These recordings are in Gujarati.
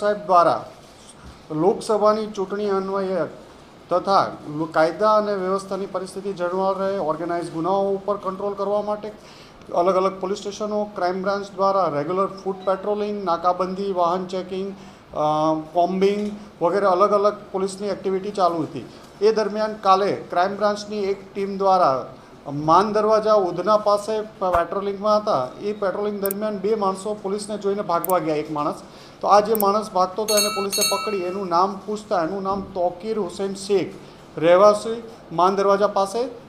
સાહેબ દ્વારા લોકસભાની ચૂંટણી અન્વયે તથા કાયદા અને વ્યવસ્થાની પરિસ્થિતિ જળવાઈ રહે ઓર્ગેનાઇઝ ગુનાઓ ઉપર કંટ્રોલ કરવા માટે અલગ અલગ પોલીસ સ્ટેશનો ક્રાઇમ બ્રાન્ચ દ્વારા રેગ્યુલર ફૂડ પેટ્રોલિંગ નાકાબંધી, વાહન ચેકિંગ કોમ્બિંગ વગેરે અલગ અલગ પોલીસની એક્ટિવિટી ચાલુ હતી. એ દરમિયાન કાલે ક્રાઇમ બ્રાન્ચની એક ટીમ દ્વારા માન દરવાજા ઉધના પાસે પેટ્રોલિંગમાં હતા. એ પેટ્રોલિંગ દરમિયાન બે માણસો પોલીસને જોઈને ભાગવા ગયા. એક માણસ. તો આ જે માણસ ભાગતો હતો એને પોલીસે પકડી. એનું નામ પૂછતા એનું નામ તોકીર હુસેન શેખ. રહેવાસી માન દરવાજા પાસે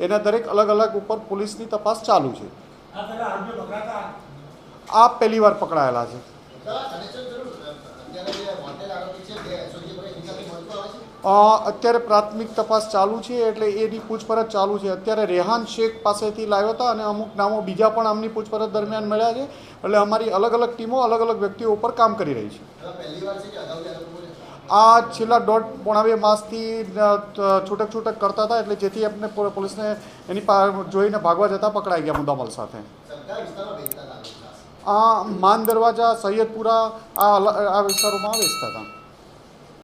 એના દરેક અલગ અલગ ઉપર પોલીસની તપાસ ચાલુ છે. આ પહેલી વાર પકડાયેલા છે. અત્યારે પ્રાથમિક તપાસ ચાલુ છે એટલે એની પૂછપરછ ચાલુ છે. અત્યારે રેહાન શેખ પાસેથી લાવ્યો હતા અને અમુક નામો બીજા પણ આમની પૂછપરછ દરમિયાન મળ્યા છે. એટલે અમારી અલગ અલગ ટીમો અલગ અલગ વ્યક્તિઓ ઉપર કામ કરી રહી છે. આ છેલ્લા દોઢ પોણા બે માસથી છૂટક છૂટક કરતા હતા એટલે જેથી આપણે પોલીસને એની પા જોઈને ભાગવા જતાં પકડાઈ ગયા મુદ્દામલ સાથે. આ માન દરવાજા સૈયદપુરા આ આ વિસ્તારોમાં વેચતા હતા.